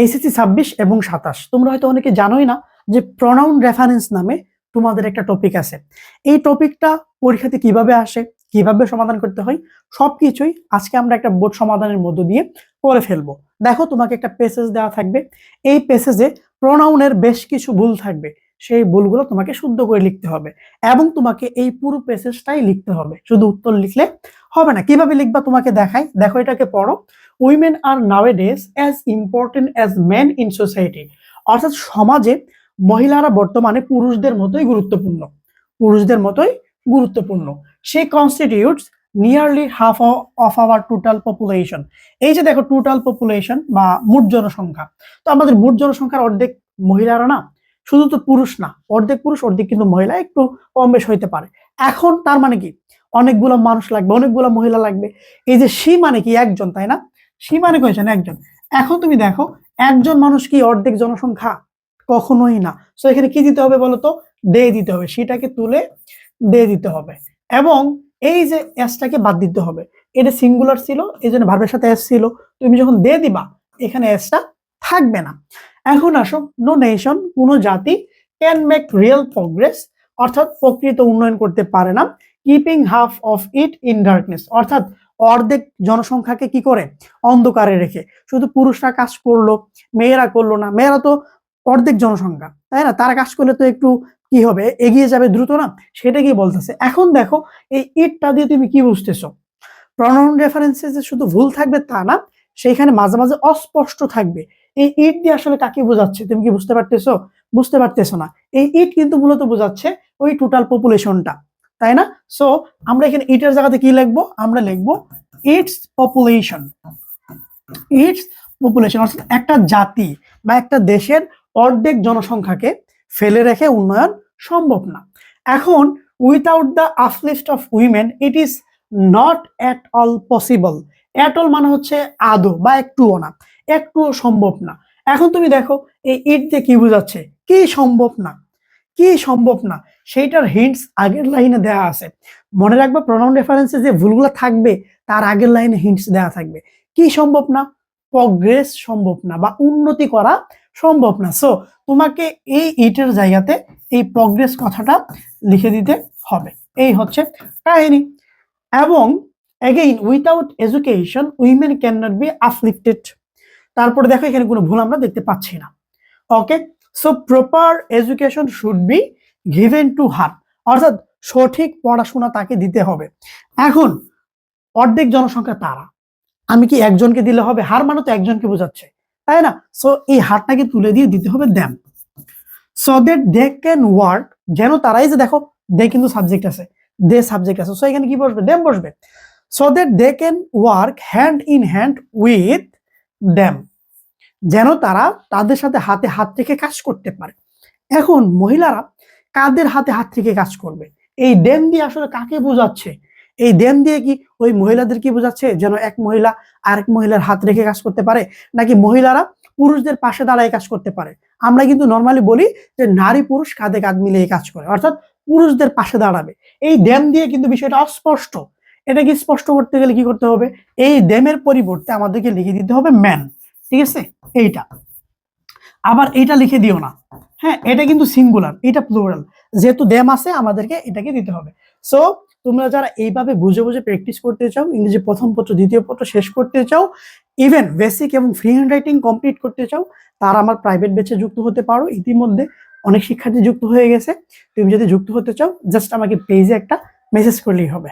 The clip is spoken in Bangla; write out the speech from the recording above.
এইচএসসি ছাব্বিশ এবং সাতাশ। তোমরা হয়তো অনেকে জানোই না যে প্রনাউন রেফারেন্স নামে তোমাদের একটা টপিক আছে। এই টপিকটা পরীক্ষাতে কীভাবে আসে, কীভাবে সমাধান করতে হয়, সবকিছুই আজকে আমরা একটা বোর্ড সমাধানের মধ্য দিয়ে করে ফেলব। দেখো তোমাকে একটা পেসেজ দেওয়া থাকবে। এই পেসেজে প্রনাউনের বেশ কিছু ভুল থাকবে। সেই ভুলগুলো তোমাকে শুদ্ধ করে লিখতে হবে এবং তোমাকে এই পুরো পেসেজটাই লিখতে হবে। শুধু উত্তর লিখলে হবে না। কীভাবে লিখবা তোমাকে দেখাই? দেখো এটাকে পড়ো। Women are nowadays as important as men in society অর্থাৎ সমাজে মহিলারা বর্তমানে পুরুষদের মতোই গুরুত্বপূর্ণ। পুরুষদের মতোই গুরুত্বপূর্ণ। She constitutes nearly half of our total population এই যে দেখো টোটাল পপুলেশন বা মোট জনসংখ্যা। তো আমাদের মোট জনসংখ্যার অর্ধেক মহিলারা না, শুধু তো পুরুষ না। অর্ধেক পুরুষ, অর্ধেক কিন্তু মহিলা একটু কম বেশ হইতে পারে। এখন তার মানে কি? অনেকগুলো মানুষ লাগবে, অনেকগুলো মহিলা লাগবে। এই যে সি মানে কি একজন, তাই না? সি মানে কয়েছেন একজন। এখন তুমি দেখো, একজন মানুষ কি অর্ধেক জনসংখ্যা? কখনোই না। সো এখানে কি দিতে হবে বলো তো দে দিতে হবে। সেটাকে তুলে দে দিতে হবে। এবং এই যে এসটাকে বাদ দিতে হবে। এটা সিঙ্গুলার ছিল, এই জন্য ভার্বের সাথে এস ছিল। তুমি যখন দে দিবা, এখানে এসটা থাকবে না। এখন আসো নো নেশন কোনো জাতি ক্যান মেক রিয়েল প্রোগ্রেস অর্থাৎ প্রকৃত উন্নয়ন করতে পারে না। Keeping half of it in darkness অর্থাৎ অর্ধেক জনসংখ্যাকে কি করে? অন্ধকারে রেখে। শুধু পুরুষরা কাজ করল, মেয়েরা করল না। মেয়েরা তো অর্ধেক জনসংখ্যা, তাই না? তারা কাজ করলে তো একটু কি হবে? এগিয়ে যাবে দ্রুত না? সেটা কি বলতেছে? এখন দেখো, এই ইটটা দিয়ে তুমি কি বুঝতেছো? প্রনাউন রেফারেন্সে যে শুধু ভুল থাকবে তা না, সেইখানে মাঝে মাঝে অস্পষ্ট থাকবে। এই ইট দিয়ে আসলে কাকে বোঝাচ্ছে? তুমি কি বুঝতে পারতেছো? বুঝতে পারতেছো না। এই ইট কিন্তু মূলত বোঝাচ্ছে ওই টোটাল পপুলেশনটা তাই না? সো আমরা এখানে ইটের জায়গাতে কি লিখব? আমরা লিখব ইটস পপুলেশন ইটস পপুলেশন অর্থাৎ একটা জাতি বা একটা দেশের অর্ধেক জনসংখ্যাকে ফেলে রেখে উন্নয়ন সম্ভব না। এখন without the uplift of women it is not at all possible at all মানে হচ্ছে আদৌ বা একটুও না। একটুও সম্ভব না। এখন তুমি দেখো, এই ইট দিয়ে কি বোঝাচ্ছে? কি সম্ভব না? কি সম্ভব না? সেইটার হিন্টস আগের লাইনে দেওয়া আছে। মনে রাখবে প্রনাউন রেফারেন্সে যে ভুলগুলো থাকবে, তার আগের লাইনে হিন্টস দেওয়া থাকবে। কি সম্ভব না? প্রগ্রেস সম্ভব না বা উন্নতি করা সম্ভব না। সো তোমাকে এই ইটের জায়গাতে এই প্রগ্রেস কথাটা লিখে দিতে হবে। এই হচ্ছে কাহিনী। এবং again without education women can not be uplifted তারপরে দেখো এখানে কোনো ভুল আমরা দেখতে পাচ্ছি না। Okay so proper education should be given to her অর্থাৎ সঠিক পড়াশোনা তাকে দিতে হবে। এখন, অর্ধেক জনসংখ্যা তারা। আমি কি একজনকে দিলে হবে? হার মানে তো একজনকে বোঝাচ্ছে। তাই না? সো এই হারটাকে তুলে দিয়ে দিতে হবে them so that they can work যেন তারাই যে দেখো দে কিন্তু সাবজেক্ট আছে। দে সাবজেক্ট আছে। সো এখানে কি বসবে? দ্যাম বসবে। So that they can work hand in hand with them যেন তারা তাদের সাথে হাতে হাত রেখে কাজ করতে পারে। এখন মহিলারা কাদের হাতে হাত রেখে কাজ করবে? এই ডেম দিয়ে আসলে কাকে বোঝাচ্ছে? এই দেন দিয়ে কি ওই মহিলাদের কি বোঝাচ্ছে? যেন এক মহিলা আরেক মহিলার হাত রেখে কাজ করতে পারে? নাকি মহিলারা পুরুষদের পাশে দাঁড়ায় কাজ করতে পারে? আমরা কিন্তু নর্মালি বলি যে নারী পুরুষ কাঁধে কাঁধ মিলিয়ে কাজ করে, অর্থাৎ পুরুষদের পাশে দাঁড়াবে। এই ড্যাম দিয়ে কিন্তু বিষয়টা অস্পষ্ট। এটাকে স্পষ্ট করতে গেলে কি করতে হবে? এই ড্যামের পরিবর্তে আমাদেরকে লিখে দিতে হবে ম্যান ঠিক আছে? এইটা। আবার এইটা লিখে দিও না। হ্যাঁ এটা কিন্তু সিঙ্গুলার এটা প্লুরাল যেহেতু দেম আছে, আমাদেরকে এটাকে দিতে হবে। সো তোমরা যারা এইভাবে বুঝে বুঝে প্র্যাকটিস করতে চাও, ইংরেজি প্রথম পত্র, দ্বিতীয় পত্র শেষ করতে চাও ইভেন বেসিক এবং ফ্রি হ্যান্ড রাইটিং কমপ্লিট করতে চাও, তারা আমার প্রাইভেট ব্যাচে যুক্ত হতে পারো। ইতিমধ্যে অনেক শিক্ষার্থী যুক্ত হয়ে গেছে। তুমি যদি যুক্ত হতে চাও জাস্ট আমাকে পেজে একটা মেসেজ করলেই হবে।